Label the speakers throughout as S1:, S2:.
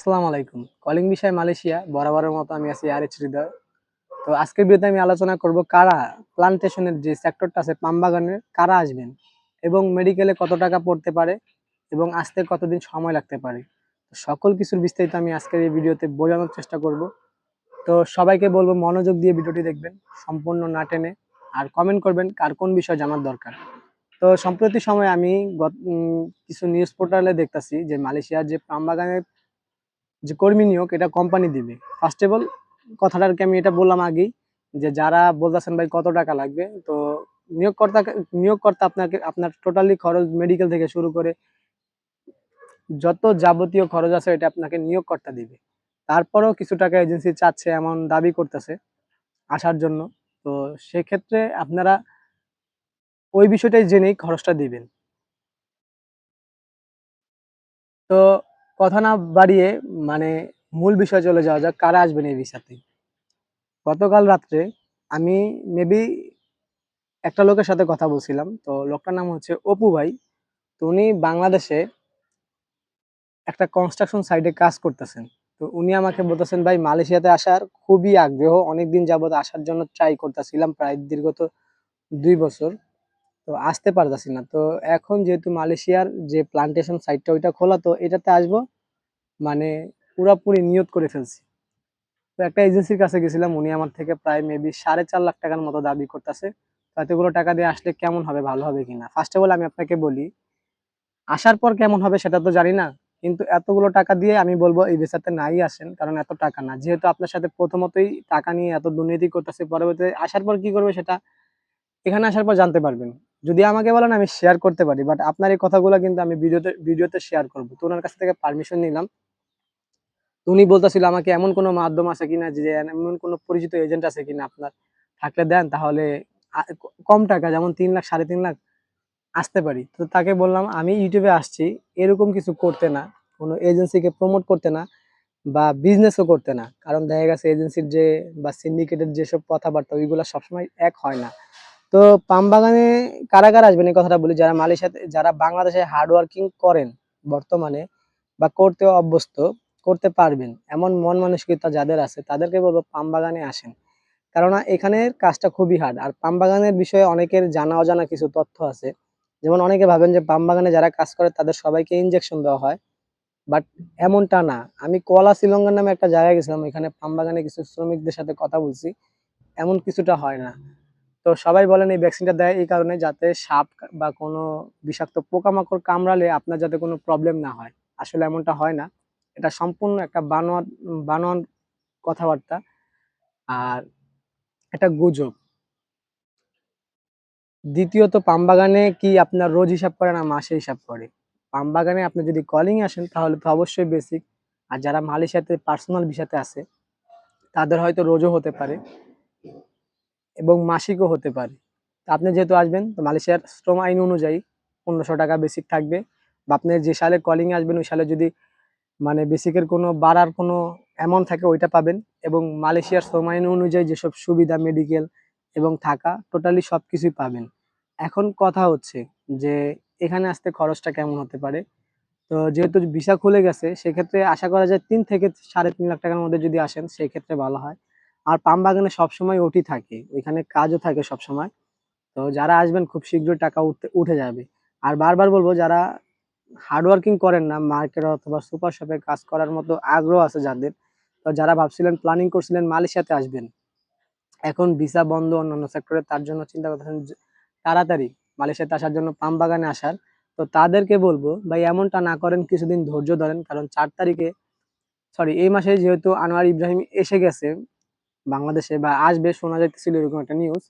S1: আসসালামু আলাইকুম। কলিং বিষয় মালয়েশিয়া, বরাবরের মতো আমি আছি আর এইচ হৃদয়। তো আজকের ভিডিওতে আমি আলোচনা করব কারা প্লান্টেশনের যে সেক্টরটা আছে পাম বাগানের কারা আসবেন এবং মেডিকেলে কত টাকা পড়তে পারে এবং আসতে কতদিন সময় লাগতে পারে। সকল কিছুর বিস্তারিত আমি আজকের এই ভিডিওতে বোঝানোর চেষ্টা করব। তো সবাইকে বলব মনোযোগ দিয়ে ভিডিওটি দেখবেন, সম্পূর্ণ না টেনে আর কমেন্ট করবেন কার কোন বিষয় জানার দরকার। তো সম্প্রতি সময় আমি কিছু নিউজ পোর্টালে দেখতাছি যে মালয়েশিয়ার যে পাম বাগানের যে কর্মী নিয়োগ এটা কোম্পানি দিবে। ফার্স্ট অফ অল কথাটা আর আমি এটা বললাম আগেই, যে যারা বলতেছেন ভাই কত টাকা লাগবে, তো নিয়োগকর্তা নিয়োগকর্তা আপনাকে, আপনার টোটালি খরচ মেডিকেল থেকে শুরু করে যত যাবতীয় খরচ আছে এটা আপনাকে নিয়োগকর্তা দিবে। তারপরেও কিছু টাকা এজেন্সি চাচ্ছে এমন দাবি করতেছে আসার জন্য। তো সেক্ষেত্রে আপনারা ওই বিষয়টাই জেনেই খরচটা দিবেন। তো কথা না বাড়িয়ে মানে মূল বিষয় চলে যাওয়া যাক, কারা আসবেন এই ভিসাতে? গতকাল রাত্রে আমি মেবি একটা লোকের সাথে কথা বলছিলাম, তো লোকটার নাম হচ্ছে অপু ভাই। তো উনি বাংলাদেশে একটা কনস্ট্রাকশন সাইটে কাজ করতেছেন। তো উনি আমাকে বলতেছেন, ভাই, মালয়েশিয়াতে আসার খুবই আগ্রহ। অনেকদিন যাবত আসার জন্য ট্রাই করতেছিলাম, প্রায় দীর্ঘত দুই বছর। তো আসতে পারতাছি না। তো এখন যেহেতু মালয়েশিয়ার যে প্লান্টেশন সাইটটা ওইটা খোলা, তো এটাতে আসব মানে পুরোপুরি নিয়ত করে ফেলছি। তো একটা এজেন্সির কাছে গেছিলাম, উনি আমার থেকে প্রায় মেবি সাড়ে চার লাখ টাকার মতো দাবি করতেছে। এতগুলো টাকা দিয়ে আসলে কেমন হবে, ভালো হবে কিনা? ফার্স্ট অফ অল আমি আপনাকে বলি, আসার পর কেমন হবে সেটা তো জানি না, কিন্তু এতগুলো টাকা দিয়ে আমি বলব এই ভিসাতে নাই আসেন, কারণ এত টাকা না। যেহেতু আপনার সাথে প্রথমতই টাকা নিয়ে এত দুর্নীতি করতেছে, পরবর্তীতে আসার পর কি করবে সেটা, এখানে আসার পর জানতে পারবেন। যদি আমাকে বলেন আমি শেয়ার করতে পারি বাট আপনার এই কথাগুলো কিন্তু আমি ভিডিওতে ভিডিওতে শেয়ার করব। তো ওনার কাছ থেকে পারমিশন নিলাম। উনি বলতেছিল, আমাকে এমন কোনো মাধ্যম আছে কিনা যে, এমন কোনো পরিচিত এজেন্ট আছে কিনা আপনার? থাকলে দেন, তাহলে কম টাকা, যেমন তিন লাখ, সাড়ে তিন লাখ আসতে পারি। তো তাকে বললাম, আমি ইউটিউবে আসছি, এরকম কিছু করতে না, কোনো এজেন্সিকে প্রমোট করতে না, বা বিজনেসও করতে না। কারণ দেখা গেছে এজেন্সির যে, বা সিন্ডিকেটের যেসব কথাবার্তা, ওইগুলো সবসময় এক হয় না। তো পাম বাগানে কারা কারা আসবেন? এই কথাটা বলি, যারা মালয়েশিয়াতে, যারা বাংলাদেশে হার্ড ওয়ার্কিং করেন বর্তমানে বা করতে অভ্যস্ত, করতে পারবেন, এমন মন মানসিকতা যাদের আছে, তাদেরকে বলব পাম বাগানে আসেন। কেননা এখানের কাজটা খুবই হার্ড আর পাম বাগানের বিষয়ে অনেকের জানা অজানা কিছু তথ্য আছে। যেমন অনেকে ভাবেন যে পাম বাগানে যারা কাজ করে, তাদের সবাইকে ইনজেকশন দেওয়া হয় বাট এমনটা না। আমি কোয়ালা শিলঙ্গার নামে একটা জায়গায় গেছিলাম এখানে পাম বাগানে কিছু শ্রমিকদের সাথে কথা বলছি, এমন কিছুটা হয় না। তো সবাই বলেন এই ভ্যাকসিনটা দেয় এই কারণে যাতে সাপ বা কোনো বিষাক্ত পোকামাকড় কামড়ালে আপনার যাতে কোনো প্রবলেম না হয়। আসলে এমনটা হয় না। এটা সম্পূর্ণ একটা বানোয়ার বানোয়ার কথাবার্তা। আর এটা গুজব। দ্বিতীয়ত, পাম বাগানে কি আপনার রোজ হিসাব করে না মাসে হিসাব করে? পাম বাগানে আপনি যদি কলিং আসেন, তাহলে তো অবশ্যই বেসিক আর যারা মালয়েশিয়াতে পার্সোনাল ভিসাতে আছে, তাদের হয়তো রোজও হতে পারে। এবং মাসিকও হতে পারে। আপনি যেহেতু আসবেন, তো মালয়েশিয়ার শ্রম আইন অনুযায়ী পনেরোশো টাকা বেসিক থাকবে। বা আপনি যে সালে কলিং আসবেন, ওই সালে যদি মানে বেসিকের কোনো বাড়ার কোনো অ্যামাউন্ট থাকে, ওইটা পাবেন। এবং মালয়েশিয়ার শ্রম আইন অনুযায়ী যেসব সুবিধা মেডিকেল এবং থাকা টোটালি সব কিছুই পাবেন। এখন কথা হচ্ছে যে, এখানে আসতে খরচটা কেমন হতে পারে? তো যেহেতু ভিসা খুলে গেছে, সেক্ষেত্রে আশা করা যায় তিন থেকে সাড়ে তিন লাখ টাকার মধ্যে যদি আসেন সেই ক্ষেত্রে ভালো হয়। আর পাম বাগানে সবসময় ওটি থাকে, ওইখানে কাজও থাকে সবসময়। তো যারা আসবেন খুব শীঘ্রই টাকা উঠতে, উঠে যাবে। আর বারবার বলব, যারা হার্ডওয়ার্কিং করেন না মার্কেট অথবা সুপার শপে কাজ করার মতো আগ্রহ আছে যাদের, তো যারা ভাবছিলেন প্ল্যানিং করছিলেন মালয়েশিয়াতে আসবেন, এখন ভিসা বন্ধ অন্যান্য সেক্টরে তার জন্য চিন্তা করতেছেন তাড়াতাড়ি মালয়েশিয়াতে আসার জন্য পাম বাগানে আসার। তো তাদেরকে বলব, ভাই এমনটা না করেন, কিছুদিন ধৈর্য ধরেন, কারণ চার তারিখে সরি এই মাসে যেহেতু আনোয়ার ইব্রাহিম এসে গেছে বাংলাদেশে বা আসবে, শোনা যাইতেছিল এরকম একটা নিউজ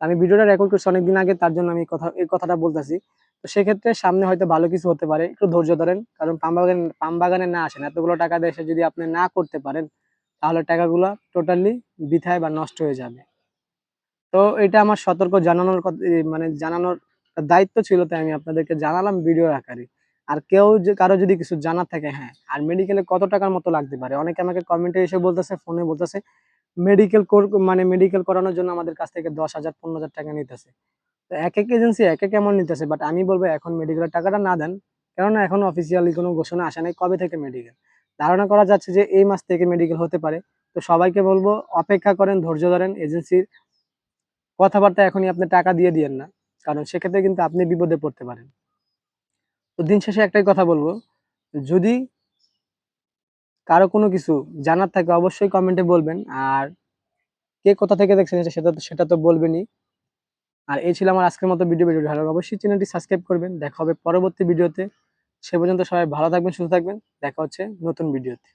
S1: আমি ভিডিওটা রেকর্ড করছি অনেকদিন আগে, তার জন্য আমি কথা, এই কথাটা বলতেছি। তো সেক্ষেত্রে সামনে হয়তো ভালো কিছু হতে পারে, একটু ধৈর্য ধরেন। কারণ পাম বাগানে পাম বাগানে না আসেন, এতগুলো টাকা এসে যদি আপনি না করতে পারেন, তাহলে টাকাগুলো টোটালি বৃথায় বা নষ্ট হয়ে যাবে। তো এটা আমার সতর্ক জানানোর মানে জানানোর দায়িত্ব ছিল, তাই আমি আপনাদেরকে জানালাম ভিডিও আকারে। আর কেউ যে, কারও যদি কিছু জানার থাকে হ্যাঁ আর মেডিকেলে কত টাকার মতো লাগতে পারে? অনেকে আমাকে কমেন্টে এসে বলতেছে ফোনে বলতেছে মেডিকেল মানে মেডিকেল করানোর জন্য আমাদের কাছ থেকে দশ হাজার, পনেরো হাজার টাকা নিতেছে। তো এক এক এজেন্সি এক এক এমন নিতেছে বাট আমি বলব এখন মেডিকেলের টাকাটা না দেন, কেননা এখন অফিসিয়ালি কোনো ঘোষণা আসে নাই কবে থেকে মেডিকেল ধারণা করা যাচ্ছে যে এই মাস থেকে মেডিকেল হতে পারে। তো সবাইকে বলব, অপেক্ষা করেন, ধৈর্য ধরেন এজেন্সির কথাবার্তা এখনই আপনি টাকা দিয়ে দিয়েন না, কারণ সেক্ষেত্রে কিন্তু আপনি বিপদে পড়তে পারেন। তো দিন শেষে একটাই কথা বলব, যদি কারও কোনো কিছু জানার থাকে অবশ্যই কমেন্টে বলবেন। আর কে কোথা থেকে দেখছেন সেটা তো সেটা তো বলবেনই। আর এই ছিল আমার আজকের মতো ভিডিও ভিডিও ভালো অবশ্যই চ্যানেলটি সাবস্ক্রাইব করবেন। দেখা হবে পরবর্তী ভিডিওতে সে পর্যন্ত সবাই ভালো থাকবেন, সুস্থ থাকবেন। দেখা হচ্ছে নতুন ভিডিওতে